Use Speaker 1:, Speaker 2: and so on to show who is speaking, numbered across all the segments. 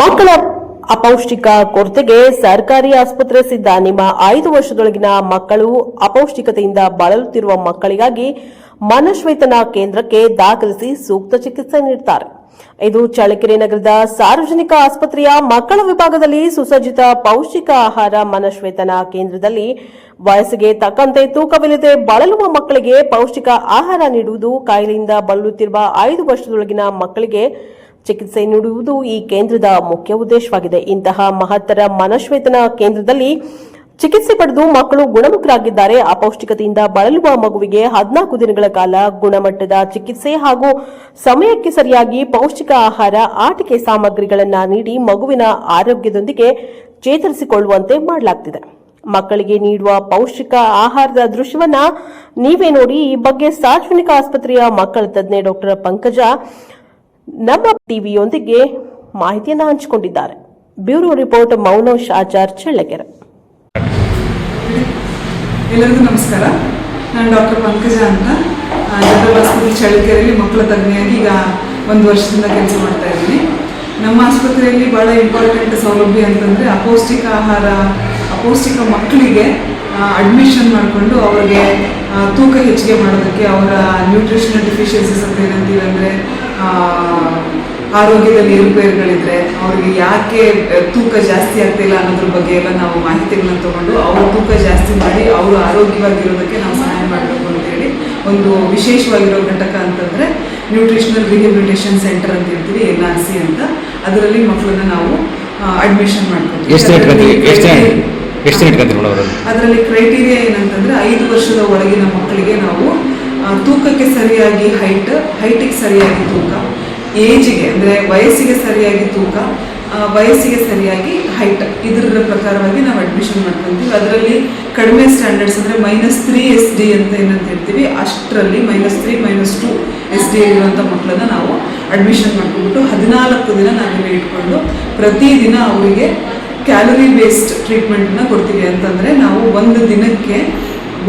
Speaker 1: ಮಕ್ಕಳ ಅಪೌಷ್ಟಿಕ ಕೊರತೆಗೆ ಸರ್ಕಾರಿ ಆಸ್ಪತ್ರೆ ಸಿದ್ಧ. ನಿಮ್ಮ ಐದು ವರ್ಷದೊಳಗಿನ ಮಕ್ಕಳು ಅಪೌಷ್ಟಿಕತೆಯಿಂದ ಬಳಲುತ್ತಿರುವ ಮಕ್ಕಳಿಗಾಗಿ ಮನಶ್ವೇತನ ಕೇಂದ್ರಕ್ಕೆ ದಾಖಲಿಸಿ ಸೂಕ್ತ ಚಿಕಿತ್ಸೆ ನೀಡುತ್ತಾರೆ ಇದು ಚಳ್ಳಕೆರೆ ನಗರದ ಸಾರ್ವಜನಿಕ ಆಸ್ಪತ್ರೆಯ ಮಕ್ಕಳ ವಿಭಾಗದಲ್ಲಿ ಸುಸಜ್ಜಿತ ಪೌಷ್ಟಿಕ ಆಹಾರ ಮನಶ್ವೇತನ ಕೇಂದ್ರದಲ್ಲಿ ವಯಸ್ಸಿಗೆ ತಕ್ಕಂತೆ ತೂಕವಿಲ್ಲದೆ ಬಳಲುವ ಮಕ್ಕಳಿಗೆ ಪೌಷ್ಟಿಕ ಆಹಾರ ನೀಡುವುದು ಕಾಯಿಲೆಯಿಂದ ಬಳಲುತ್ತಿರುವ ಐದು ವರ್ಷದೊಳಗಿನ ಮಕ್ಕಳಿಗೆ ಚಿಕಿತ್ಸೆ ನೀಡುವುದು ಈ ಕೇಂದ್ರದ ಮುಖ್ಯ ಉದ್ದೇಶವಾಗಿದೆ. ಇಂತಹ ಮಹತ್ತರ ಮನಶ್ವೇತನ ಕೇಂದ್ರದಲ್ಲಿ ಚಿಕಿತ್ಸೆ ಪಡೆದು ಮಕ್ಕಳು ಗುಣಮುಖರಾಗಿದ್ದಾರೆ. ಅಪೌಷ್ಟಿಕತೆಯಿಂದ ಬಳಲುವ ಮಗುವಿಗೆ ಹದಿನಾಲ್ಕು ದಿನಗಳ ಕಾಲ ಗುಣಮಟ್ಟದ ಚಿಕಿತ್ಸೆ ಹಾಗೂ ಸಮಯಕ್ಕೆ ಸರಿಯಾಗಿ ಪೌಷ್ಟಿಕ ಆಹಾರ, ಆಟಿಕೆ ಸಾಮಗ್ರಿಗಳನ್ನು ನೀಡಿ ಮಗುವಿನ ಆರೋಗ್ಯದೊಂದಿಗೆ ಚೇತರಿಸಿಕೊಳ್ಳುವಂತೆ ಮಾಡಲಾಗುತ್ತಿದೆ ಮಕ್ಕಳಿಗೆ ನೀಡುವ ಪೌಷ್ಟಿಕ ಆಹಾರದ ದೃಶ್ಯವನ್ನ ನೀವೇ ನೋಡಿ. ಈ ಬಗ್ಗೆ ಸಾರ್ವಜನಿಕ ಆಸ್ಪತ್ರೆಯ ಮಕ್ಕಳ ತಜ್ಞೆ ಡಾಕ್ಟರ್ ಪಂಕಜ ನಮ್ಮ ಟಿವಿಯೊಂದಿಗೆ ಮಾಹಿತಿಯನ್ನು ಹಂಚಿಕೊಂಡಿದ್ದಾರೆ. Bureau report Mounesh Achar Challakere.
Speaker 2: ಎಲ್ಲರಿಗೂ ನಮಸ್ಕಾರ. ನಾನು ಡಾಕ್ಟರ್ ಪಂಕಜ ಅಂತ. ಆಸ್ಪತ್ರೆ ಚಳ್ಳಕೆರೆಯಲ್ಲಿ ಮಕ್ಕಳ ತಜ್ಞೆಯಾಗಿ ಈಗ ಒಂದು ವರ್ಷದಿಂದ ಕೆಲಸ ಮಾಡ್ತಾ ಇದ್ದೀನಿ. ನಮ್ಮ ಆಸ್ಪತ್ರೆಯಲ್ಲಿ ಭಾಳ ಇಂಪಾರ್ಟೆಂಟ್ ಸೌಲಭ್ಯ ಅಂತಂದರೆ ಅಪೌಷ್ಟಿಕ ಆಹಾರ, ಅಪೌಷ್ಟಿಕ ಮಕ್ಕಳಿಗೆ ಅಡ್ಮಿಷನ್ ಮಾಡಿಕೊಂಡು ಅವರಿಗೆ ತೂಕ ಹೆಚ್ಚಿಗೆ ಮಾಡೋದಕ್ಕೆ ಅವರ ನ್ಯೂಟ್ರಿಷನಲ್ ಡಿಫಿಷಿಯನ್ಸೀಸ್ ಅಂತ ಏನಂತೀವಿ ಅಂದರೆ ಆರೋಗ್ಯದಲ್ಲಿ ಏರುಪೇರುಗಳಿದ್ರೆ ಅವ್ರಿಗೆ ಯಾಕೆ ತೂಕ ಜಾಸ್ತಿ ಆಗ್ತಿಲ್ಲ ಅನ್ನೋದ್ರ ಬಗ್ಗೆ ಎಲ್ಲ ನಾವು ಮಾಹಿತಿಗಳನ್ನ ತಗೊಂಡು ಅವ್ರ ತೂಕ ಜಾಸ್ತಿ ಮಾಡಿ ಅವರು ಆರೋಗ್ಯವಾಗಿರೋದಕ್ಕೆ ನಾವು ಸಹಾಯ ಮಾಡಬೇಕು ಅಂತೇಳಿ ಒಂದು ವಿಶೇಷವಾಗಿರೋ ಘಟಕ ಅಂತಂದ್ರೆ ನ್ಯೂಟ್ರಿಷನಲ್ ರಿಹೆಬಿಲಿಟೇಷನ್ ಸೆಂಟರ್ ಅಂತ ಹೇಳ್ತೀವಿ ಎಲ್ ಆರ್ ಸಿ ಅಂತ. ಅದರಲ್ಲಿ ಮಕ್ಕಳನ್ನ ನಾವು ಅಡ್ಮಿಷನ್ ಮಾಡ್ಕೊತೀವಿ.
Speaker 3: ಎಷ್ಟು
Speaker 2: ಅದರಲ್ಲಿ- ಕ್ರೈಟೀರಿಯಾ ಏನಂತಂದ್ರೆ ಐದು ವರ್ಷದ ಒಳಗಿನ ಮಕ್ಕಳಿಗೆ ನಾವು ತೂಕಕ್ಕೆ ಸರಿಯಾಗಿ ಹೈಟ್ ಹೈಟಿಗೆ ಸರಿಯಾಗಿ ತೂಕ. ಏಜಿಗೆ ಅಂದರೆ ವಯಸ್ಸಿಗೆ ಸರಿಯಾಗಿ ತೂಕ ವಯಸ್ಸಿಗೆ ಸರಿಯಾಗಿ ಹೈಟ್ ಇದರ ಪ್ರಕಾರವಾಗಿ ನಾವು ಅಡ್ಮಿಷನ್ ಮಾಡ್ಕೊತೀವಿ. ಅದರಲ್ಲಿ ಕಡಿಮೆ ಸ್ಟ್ಯಾಂಡರ್ಡ್ಸ್ ಅಂದರೆ ಮೈನಸ್ ತ್ರೀ ಎಸ್ ಡಿ ಅಂತ ಏನಂತ ಹೇಳ್ತೀವಿ, ಅಷ್ಟರಲ್ಲಿ minus three minus two S D ಇರುವಂಥ ಮಕ್ಕಳನ್ನ ನಾವು ಅಡ್ಮಿಷನ್ ಮಾಡ್ಕೊಂಡ್ಬಿಟ್ಟು ಹದಿನಾಲ್ಕು ದಿನ ನಾವಿಲ್ಲಿ ಇಟ್ಕೊಂಡು ಪ್ರತಿದಿನ ಅವರಿಗೆ ಕ್ಯಾಲರಿ ಬೇಸ್ಡ್ ಟ್ರೀಟ್ಮೆಂಟ್ನ ಕೊಡ್ತೀವಿ. ಅಂತಂದರೆ ನಾವು ಒಂದು ದಿನಕ್ಕೆ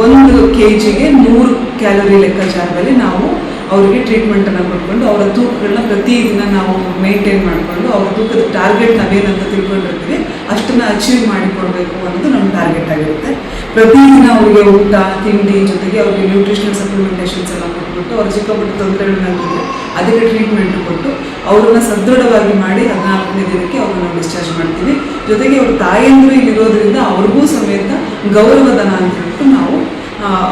Speaker 2: ಒಂದು ಕೆ ಜಿಗೆ ನೂರು ಕ್ಯಾಲೋರಿ ಲೆಕ್ಕಾಚಾರದಲ್ಲಿ ನಾವು ಅವರಿಗೆ ಟ್ರೀಟ್ಮೆಂಟನ್ನು ಕೊಟ್ಕೊಂಡು ಅವರ ತೂಕಗಳನ್ನ ಪ್ರತಿದಿನ ನಾವು ಮೇಂಟೈನ್ ಮಾಡಿಕೊಂಡು ಅವ್ರ ತೂಕದ ಟಾರ್ಗೆಟ್ ನಾವೇನಂತ ತಿಳ್ಕೊಂಡಿರ್ತೀವಿ, ಅಷ್ಟನ್ನು ಅಚೀವ್ ಮಾಡಿಕೊಡ್ಬೇಕು ಅನ್ನೋದು ನಮ್ಮ ಟಾರ್ಗೆಟ್ ಆಗಿರುತ್ತೆ. ಪ್ರತಿದಿನ ಅವರಿಗೆ ಊಟ, ತಿಂಡಿ ಜೊತೆಗೆ ಅವ್ರಿಗೆ ನ್ಯೂಟ್ರಿಷನಲ್ ಸಪ್ಲಿಮೆಂಟೇಷನ್ಸ್ ಎಲ್ಲ ಕೊಟ್ಬಿಟ್ಟು ಅವ್ರ ಚಿಕ್ಕ ಪುಟ್ಟ ತೊಂದರೆಗಳನ್ನಾಗಿದ್ರೆ ಅದಕ್ಕೆ ಟ್ರೀಟ್ಮೆಂಟ್ ಕೊಟ್ಟು ಅವ್ರನ್ನ ಸದೃಢವಾಗಿ ಮಾಡಿ ಹದಿನಾಲ್ಕನೇ ದಿನಕ್ಕೆ ಅವ್ರನ್ನ ಡಿಸ್ಚಾರ್ಜ್ ಮಾಡ್ತೀವಿ. ಜೊತೆಗೆ ಅವ್ರ ತಾಯಂದಿರು ಇಲ್ಲಿರೋದ್ರಿಂದ ಅವ್ರಿಗೂ ಸಮೇತ ಗೌರವಧನ ಅಂತ ಹೇಳ್ಬಿಟ್ಟು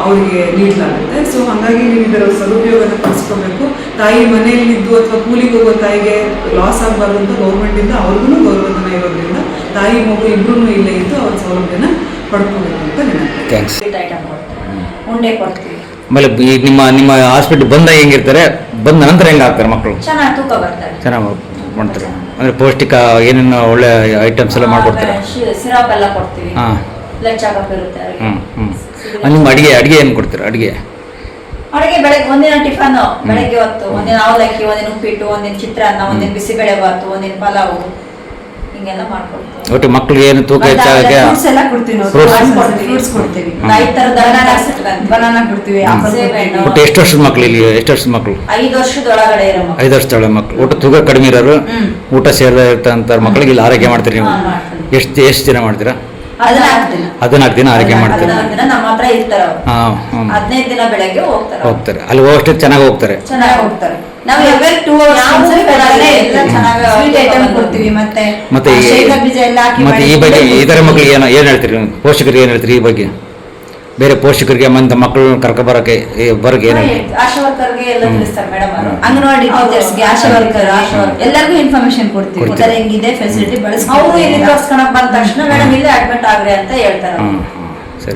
Speaker 2: ಅವರಿಗೆ ನೀಡಲಾಗುತ್ತೆ. ಸೊ ಹಾಗಾಗಿ ನೀವು ಇದರ ಸದುಪಯೋಗನ ಪಡಿಸ್ಕೋಬೇಕು ತಾಯಿ ಮನೆಯಲ್ಲಿದ್ದು ಅಥವಾ ಕೂಲಿಗೆ ಹೋಗೋ ತಾಯಿಗೆ ಲಾಸ್ ಆಗಬಾರ್ದು ಅಂತ ಗೌರ್ಮೆಂಟಿಂದ ಅವ್ರಿಗೂ ಗೌರವಧನ ಇರೋದ್ರಿಂದ ತಾಯಿ ಮಗು ಇಬ್ಬರೂ ಇಲ್ಲೇ ಇದ್ದು ಅವ್ರ ಸೌಲಭ್ಯನ ಪಡ್ಕೋಬೇಕು ಅಂತ
Speaker 4: ನೆನಪಿದೆ. ಉಂಡೆ ಕೊಡ್ತೀವಿ.
Speaker 3: ಆಮೇಲೆ ಈಗ ನಿಮ್ಮ ನಿಮ್ಮ ಹಾಸ್ಪಿಟ್ಲ್ ಬಂದಾಗ ಹೆಂಗಿರ್ತಾರೆ? ಬಂದ ನಂತರ ಹೆಂಗೆ ಆಗ್ತಾರೆ ಮಕ್ಕಳು
Speaker 4: ಚೆನ್ನಾಗಿ ತೂಕ ಬರ್ತಾರೆ
Speaker 3: ಚೆನ್ನಾಗಿ ಮಾಡ್ತಾರೆ. ಅಂದರೆ ಪೌಷ್ಟಿಕ ಏನೇನು ಒಳ್ಳೆ ಐಟಮ್ಸ್ ಎಲ್ಲ ಮಾಡ್ಕೊಡ್ತಾರೆ.
Speaker 4: ಸಿರಾಪ್ ಎಲ್ಲ ಕೊಡ್ತೀವಿ.
Speaker 3: ಹಾಂ.
Speaker 4: ಬ್ಲಡ್ ಚೆಕಪ್ ಇರುತ್ತೆ.
Speaker 3: ಹ್ಞೂ ಹ್ಞೂ ನಿಮ್ಮ ಅಡುಗೆ ಅಡುಗೆ ಏನು ಕೊಡ್ತೀರಾ ಅಡುಗೆ?
Speaker 4: ಅಡುಗೆ ಬೆಳಗ್ಗೆ ಒಂದಿನ ಟಿಫನ್ ಬೆಳಗ್ಗೆ ಹೊತ್ತು. ಒಂದಿನ ಅವಲಕ್ಕಿ ಒಂದಿನ ಉಪ್ಪಿಟ್ಟು ಒಂದಿನ ಚಿತ್ರಾನ್ನ ಒಂದಿನ ಬಿಸಿಬೇಳೆ ಬಾತು ಒಂದಿನ ಪಲಾವು. ಹಿಂಗೆಲ್ಲ ಮಾಡ್ಕೊಡ್ತೀವಿ.
Speaker 3: ಒಟ್ಟು ಮಕ್ಕಳಿಗೆ ಏನು ತೂಕ ಹೆಚ್ಚಾಗಕ್ಕೆ
Speaker 5: ಫ್ರೂಟ್ಸ್ ಎಲ್ಲ ಕೊಡ್ತೀವಿ ನಾವು. ಫ್ರೂಟ್ಸ್ ಕೊಡ್ತೀವಿ.
Speaker 4: ಐದು ಥರದ
Speaker 5: ಬನಾನಾ ಕೊಡ್ತೀವಿ.
Speaker 3: ಒಟ್ಟು ಎಷ್ಟು ವರ್ಷದ ಮಕ್ಕಳು ಇಲ್ಲಿ? ಎಷ್ಟು ವರ್ಷದ ಮಕ್ಕಳು
Speaker 4: ಐದು ವರ್ಷದ ಒಳಗಡೆ ಇರೋ ಮಕ್ಕಳು.
Speaker 3: ಐದು ವರ್ಷದ ಮಕ್ಕಳು ಒಟ್ಟು ತೂಕ ಕಡಿಮೆ ಇರೋರು. ಊಟ ಸೇರದೇ ಇರ್ತಂಥ ಮಕ್ಕಳಿಗೆ ಇಲ್ಲಿ ಆರೋಗ್ಯ ಮಾಡ್ತೀರಿ ನೀವು? ಎಷ್ಟು ಎಷ್ಟು ದಿನ ಮಾಡ್ತೀರಾ?
Speaker 4: ಹದಿನಾಲ್ಕು ದಿನ.
Speaker 3: ಆರೈಕೆ ಮಾಡ್ತಾರೆ.
Speaker 4: ನಮ್ಮ ಹತ್ರ ಇರ್ತಾರ
Speaker 3: ಹಾಂ ಹಾಂ
Speaker 4: ಹದಿನೈದು ದಿನ ಬೆಳಗ್ಗೆ ಹೋಗ್ತಾರೆ
Speaker 3: ಹೋಗ್ತಾರೆ. ಅಲ್ಲಿ ಹೋಗೋಷ್ಟು ಚೆನ್ನಾಗಿ ಹೋಗ್ತಾರೆ.
Speaker 4: ಚೆನ್ನಾಗಿ
Speaker 5: ಹೋಗ್ತಾರೆ.
Speaker 4: ನಾವು
Speaker 5: ಎವ್ರಿ ಟೂ ಕೊಡ್ತೀವಿ ಮತ್ತೆ
Speaker 3: ಮತ್ತೆ ಈ- ಬಗ್ಗೆ ಈ ಥರ
Speaker 5: ಕೊಡ್ತೀವಿ.
Speaker 3: ಮಕ್ಕಳಿಗೆ ಏನು ಏನು ಹೇಳ್ತೀರಿ? ಪೋಷಕರಿಗೆ ಏನು ಹೇಳ್ತೀರಿ ಈ ಬಗ್ಗೆ? ಬೇರೆ ಪೋಷಕರಿಗೆ ಮಂತ ಮಕ್ಕಳು ಕರ್ಕೊಬರಕ್ಕೆ ಬರೋಕೆ ಏನು ಹೇಳ್ತೀರಿ
Speaker 4: ಆಶಾ ವರ್ಕರ್ಗೆ ಎಲ್ಲ ತಿಳಿಸ್ತಾರೆ ಮೇಡಮ್ ಅವರು.
Speaker 5: ಅಂಗನವಾಡಿ. ಟೀಚರ್ಸ್ಗೆ ಆಶಾ ವರ್ಕರ್ ಎಲ್ಲರಿಗೂ ಇನ್ಫಾರ್ಮೇಶನ್ ಕೊಡ್ತೀವಿ. ಥರ ಹೆಂಗಿದೆ ಫೆಸಿಲಿಟಿ
Speaker 4: ಅವರು ಇಲ್ಲಿ ತೋರಿಸ್ಕೊಳಕ್ ಬಂದ ತಕ್ಷಣ ಮೇಡಮ್ ಇಲ್ಲೇ ಅಡ್ಮಿಟ್ ಆಗ್ರಿ ಅಂತ ಹೇಳ್ತಾರೆ.